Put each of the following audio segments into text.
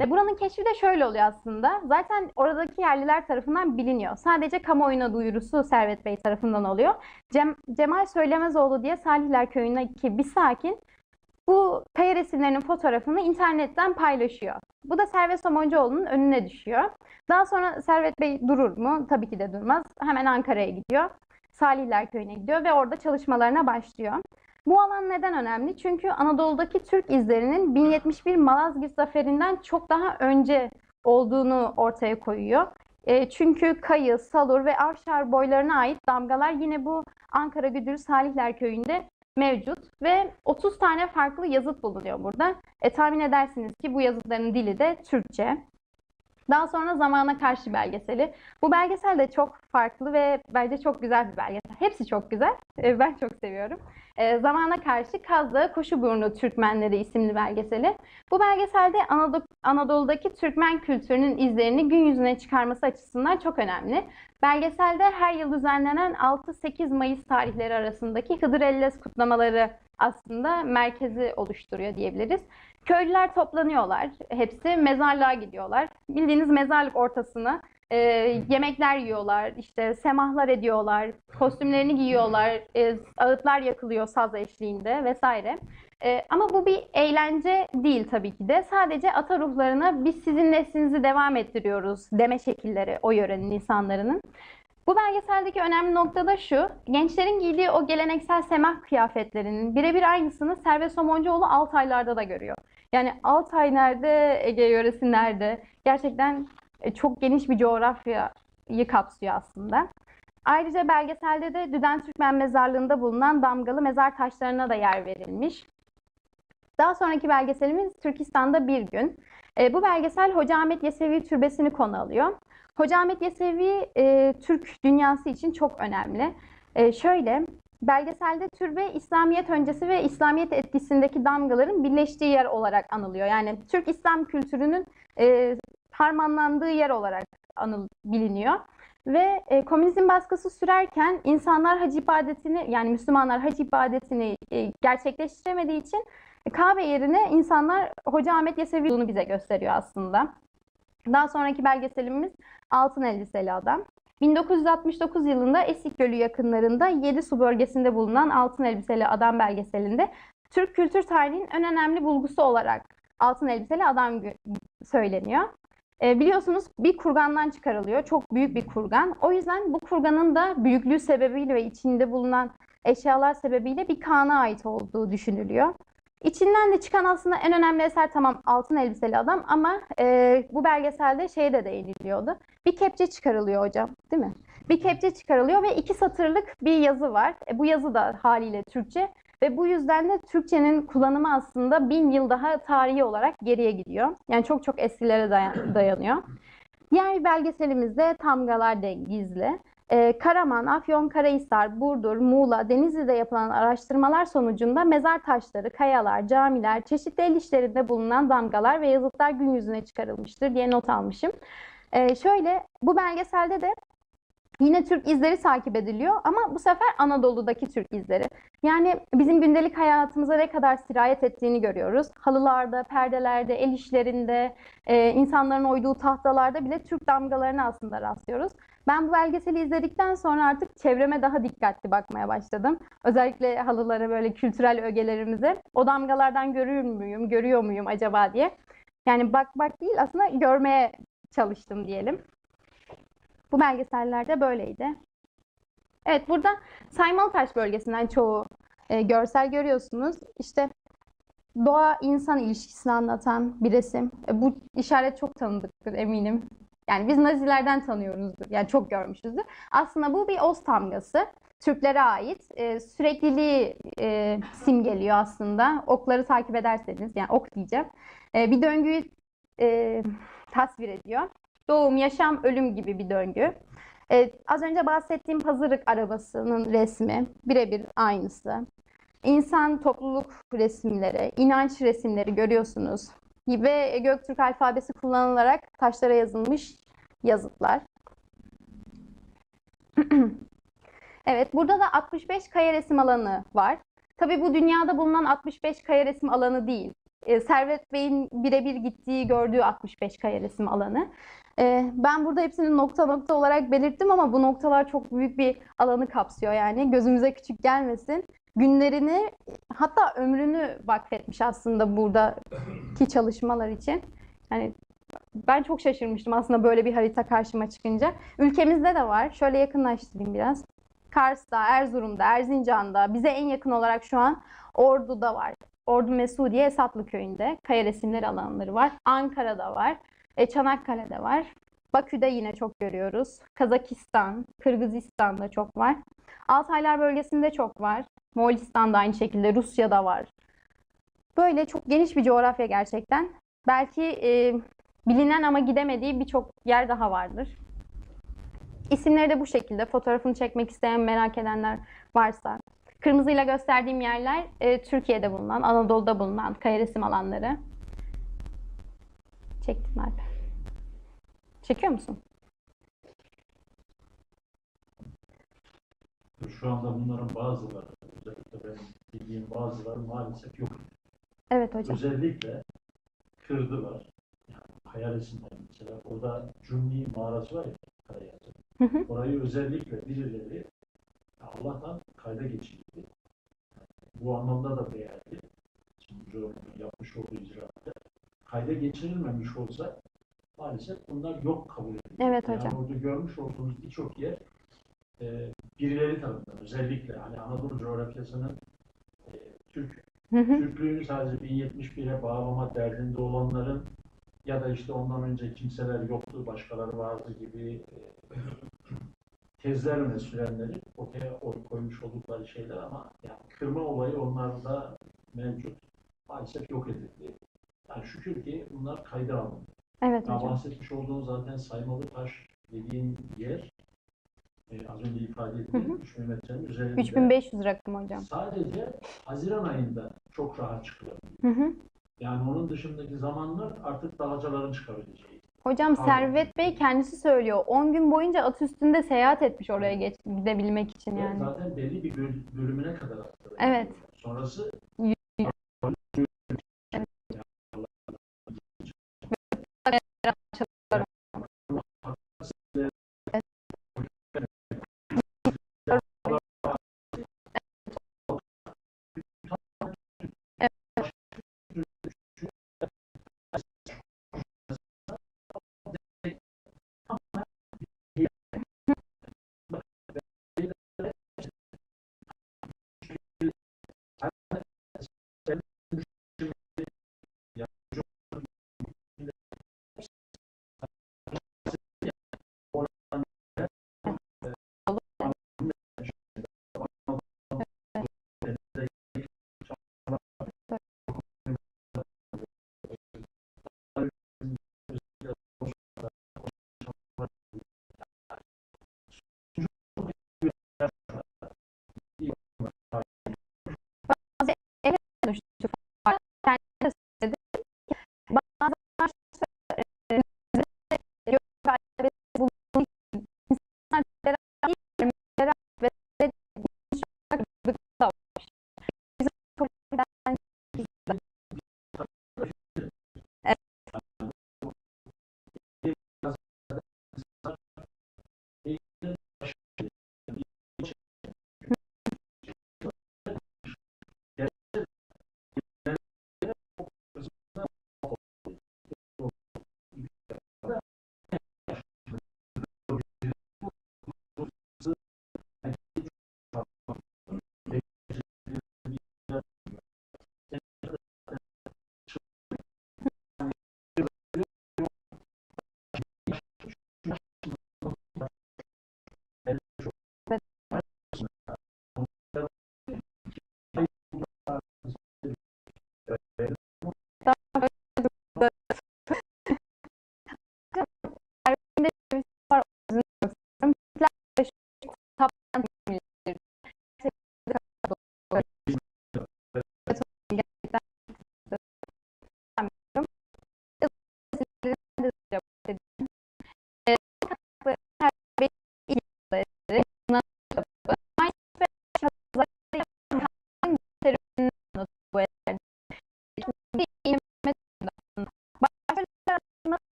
E, buranın keşfi de şöyle oluyor aslında. Zaten oradaki yerliler tarafından biliniyor. Sadece kamuoyuna duyurusu Servet Bey tarafından oluyor. Cem, Cemal Söylemezoğlu diye Salihler Köyü'ndeki bir sakin bu kaya resimlerinin fotoğrafını internetten paylaşıyor. Bu da Servet Somoncuoğlu'nun önüne düşüyor. Daha sonra Servet Bey durur mu? Tabii ki de durmaz. Hemen Ankara'ya gidiyor. Salihler Köyü'ne gidiyor ve orada çalışmalarına başlıyor. Bu alan neden önemli? Çünkü Anadolu'daki Türk izlerinin 1071 Malazgirt Zaferi'nden çok daha önce olduğunu ortaya koyuyor. E, çünkü Kayı, Salur ve Avşar boylarına ait damgalar yine bu Ankara Güdür Salihler Köyü'nde mevcut ve 30 tane farklı yazıt bulunuyor burada. E, tahmin edersiniz ki bu yazıtların dili de Türkçe. Daha sonra Zamana Karşı belgeseli. Bu belgesel de çok farklı ve bence çok güzel bir belgesel. Hepsi çok güzel. E, ben çok seviyorum. E, Zamana Karşı Kaz Dağı Koşuburnu Türkmenleri isimli belgeseli. Bu belgeselde Anadolu, Anadolu'daki Türkmen kültürünün izlerini gün yüzüne çıkarması açısından çok önemli. Belgeselde her yıl düzenlenen 6-8 Mayıs tarihleri arasındaki Hıdır Ellez kutlamaları aslında merkezi oluşturuyor diyebiliriz. Köylüler toplanıyorlar. Hepsi mezarlığa gidiyorlar. Bildiğiniz mezarlık ortasına e, yemekler yiyorlar, işte semahlar ediyorlar, kostümlerini giyiyorlar, e, ağıtlar yakılıyor saz eşliğinde vesaire. E, ama bu bir eğlence değil tabii ki de. Sadece ata ruhlarına biz sizin neslinizi devam ettiriyoruz deme şekilleri o yörenin insanların. Bu belgeseldeki önemli nokta da şu, gençlerin giydiği o geleneksel semah kıyafetlerinin birebir aynısını Servet Somoncuoğlu Altaylar'da da görüyor. Yani Altay nerede, Ege yöresi nerede? Gerçekten e, çok geniş bir coğrafyayı kapsıyor aslında. Ayrıca belgeselde de Düden Türkmen Mezarlığı'nda bulunan damgalı mezar taşlarına da yer verilmiş. Daha sonraki belgeselimiz Türkistan'da bir gün. E, bu belgesel Hoca Ahmet Yesevi Türbesi'ni konu alıyor. Hoca Ahmet Yesevi e, Türk dünyası için çok önemli. E, şöyle, belgeselde türbe İslamiyet öncesi ve İslamiyet etkisindeki damgaların birleştiği yer olarak anılıyor. Yani Türk İslam kültürünün e, harmanlandığı yer olarak anıl biliniyor. Ve e, komünizm baskısı sürerken insanlar hac ibadetini yani Müslümanlar hac ibadetini e, gerçekleştiremediği için Kabe yerine insanlar Hoca Ahmet Yesevi'yi bize gösteriyor aslında. Daha sonraki belgeselimiz Altın Elbiseli Adam. 1969 yılında Esik Gölü yakınlarında Yedisu bölgesinde bulunan Altın Elbiseli Adam belgeselinde Türk kültür tarihinin en önemli bulgusu olarak Altın Elbiseli Adam söyleniyor. E, biliyorsunuz bir kurgandan çıkarılıyor. Çok büyük bir kurgan. O yüzden bu kurganın da büyüklüğü sebebiyle ve içinde bulunan eşyalar sebebiyle bir kana ait olduğu düşünülüyor. İçinden de çıkan aslında en önemli eser tamam altın elbiseli adam ama e, bu belgeselde şey de değiniliyordu. Bir kepçe çıkarılıyor hocam değil mi? Bir kepçe çıkarılıyor ve iki satırlık bir yazı var. E, bu yazı da haliyle Türkçe ve bu yüzden de Türkçenin kullanımı aslında bin yıl daha tarihi olarak geriye gidiyor. Yani çok çok eskilere dayan dayanıyor. Diğer bir belgeselimiz de Tamgalar Gizli. Ee, Karaman, Afyonkarahisar, Burdur, Muğla, Denizli'de yapılan araştırmalar sonucunda mezar taşları, kayalar, camiler, çeşitli el işlerinde bulunan damgalar ve yazıtlar gün yüzüne çıkarılmıştır diye not almışım. Ee, şöyle, bu belgeselde de Yine Türk izleri takip ediliyor ama bu sefer Anadolu'daki Türk izleri. Yani bizim gündelik hayatımıza ne kadar sirayet ettiğini görüyoruz. Halılarda, perdelerde, el işlerinde, e, insanların oyduğu tahtalarda bile Türk damgalarını aslında rastlıyoruz. Ben bu belgeseli izledikten sonra artık çevreme daha dikkatli bakmaya başladım. Özellikle halılara böyle kültürel ögelerimize. O damgalardan görüyor muyum, görüyor muyum acaba diye. Yani bakmak değil aslında görmeye çalıştım diyelim. Bu belgesellerde böyleydi. Evet burada Saymalıtaş bölgesinden çoğu e, görsel görüyorsunuz. İşte doğa insan ilişkisini anlatan bir resim. E, bu işaret çok tanıdıktır eminim. Yani biz Nazilerden tanıyoruzdur. Yani çok görmüşüzdür. Aslında bu bir Oz tamgası. Türklere ait e, sürekliliği e, simgeliyor aslında. Okları takip ederseniz, yani ok diyeceğim. E, bir döngüyü e, tasvir ediyor. Doğum, yaşam, ölüm gibi bir döngü. Ee, az önce bahsettiğim hazırlık arabasının resmi birebir aynısı. İnsan topluluk resimleri, inanç resimleri görüyorsunuz. Ve Göktürk alfabesi kullanılarak taşlara yazılmış yazıtlar. evet, burada da 65 kaya resim alanı var. Tabii bu dünyada bulunan 65 kaya resim alanı değil. e, Servet Bey'in birebir gittiği, gördüğü 65 kaya resim alanı. E, ben burada hepsini nokta nokta olarak belirttim ama bu noktalar çok büyük bir alanı kapsıyor yani gözümüze küçük gelmesin. Günlerini hatta ömrünü vakfetmiş aslında buradaki çalışmalar için. Yani ben çok şaşırmıştım aslında böyle bir harita karşıma çıkınca. Ülkemizde de var. Şöyle yakınlaştırayım biraz. Kars'ta, Erzurum'da, Erzincan'da, bize en yakın olarak şu an Ordu'da var. Ordu Mesudiye Esatlı köyünde kaya resimleri alanları var. Ankara'da var. E, Çanakkale'de var. Bakü'de yine çok görüyoruz. Kazakistan, Kırgızistan'da çok var. Altaylar bölgesinde çok var. Moğolistan'da aynı şekilde, Rusya'da var. Böyle çok geniş bir coğrafya gerçekten. Belki e, bilinen ama gidemediği birçok yer daha vardır. İsimleri de bu şekilde. Fotoğrafını çekmek isteyen, merak edenler varsa. Kırmızıyla gösterdiğim yerler e, Türkiye'de bulunan, Anadolu'da bulunan kaya resim alanları. Çektim Alp. Çekiyor musun? Şu anda bunların bazıları, özellikle benim bildiğim bazıları maalesef yok. Evet hocam. Özellikle Kırdı var. Yani hayal mesela. Orada Cumli mağarası var ya, Karayazı. Orayı özellikle birileri Allah'tan kayda geçirdi. Bu anlamda da değerli. Sunucu yapmış olduğu icraatta. Kayda geçirilmemiş olsa maalesef bunlar yok kabul ediliyor. Evet yani hocam. orada görmüş olduğunuz birçok yer e, birileri tarafından özellikle hani Anadolu coğrafyasının e, Türk Hı hı. Türklüğünü sadece 1071'e bağlama derdinde olanların ya da işte ondan önce kimseler yoktu, başkaları vardı gibi e, tezler öne sürenlerin ortaya oy koymuş oldukları şeyler ama yani kırma olayı onlarda mevcut. Maalesef yok edildi. Yani şükür ki bunlar kayda alındı. Evet hocam. bahsetmiş olduğun zaten saymalı taş dediğin yer e, az önce ifade ettiğim hı. 3000 metrenin üzerinde 3500 rakım hocam. sadece Haziran ayında çok rahat çıkılabiliyor. Hı hı. Yani onun dışındaki zamanlar artık dağcıların çıkabileceği. Hocam Pardon. Servet Bey kendisi söylüyor. 10 gün boyunca at üstünde seyahat etmiş oraya geç, gidebilmek için yani. zaten belli bir böl- bölümüne kadar attı. Evet. Sonrası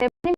Se